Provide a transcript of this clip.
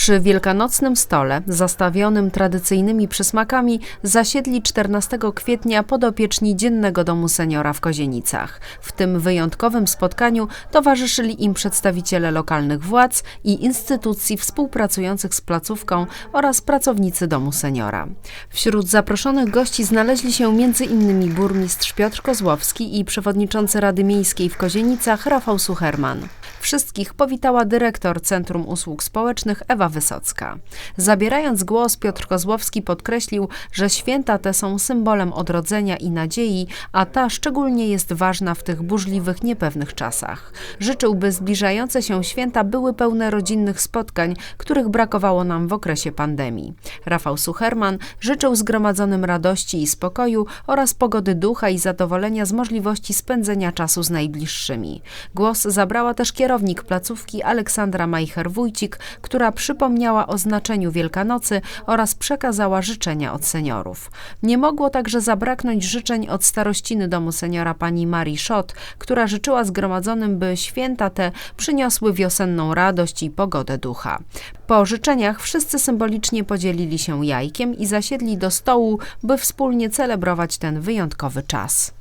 Przy wielkanocnym stole, zastawionym tradycyjnymi przysmakami, zasiedli 14 kwietnia podopieczni Dziennego Domu Seniora w Kozienicach. W tym wyjątkowym spotkaniu towarzyszyli im przedstawiciele lokalnych władz i instytucji współpracujących z placówką oraz pracownicy Domu Seniora. Wśród zaproszonych gości znaleźli się m.in. burmistrz Piotr Kozłowski i przewodniczący Rady Miejskiej w Kozienicach Rafał Sucherman. Wszystkich powitała dyrektor Centrum Usług Społecznych Ewa Wysocka. Zabierając głos, Piotr Kozłowski podkreślił, że święta te są symbolem odrodzenia i nadziei, a ta szczególnie jest ważna w tych burzliwych, niepewnych czasach. Życzył, by zbliżające się święta były pełne rodzinnych spotkań, których brakowało nam w okresie pandemii. Rafał Sucherman życzył zgromadzonym radości i spokoju oraz pogody ducha i zadowolenia z możliwości spędzenia czasu z najbliższymi. Głos zabrała też kierownik placówki Aleksandra Majcher-Wójcik, która przypomniała o znaczeniu Wielkanocy oraz przekazała życzenia od seniorów. Nie mogło także zabraknąć życzeń od starościny domu seniora pani Marii Szot, która życzyła zgromadzonym, by święta te przyniosły wiosenną radość i pogodę ducha. Po życzeniach wszyscy symbolicznie podzielili się jajkiem i zasiedli do stołu, by wspólnie celebrować ten wyjątkowy czas.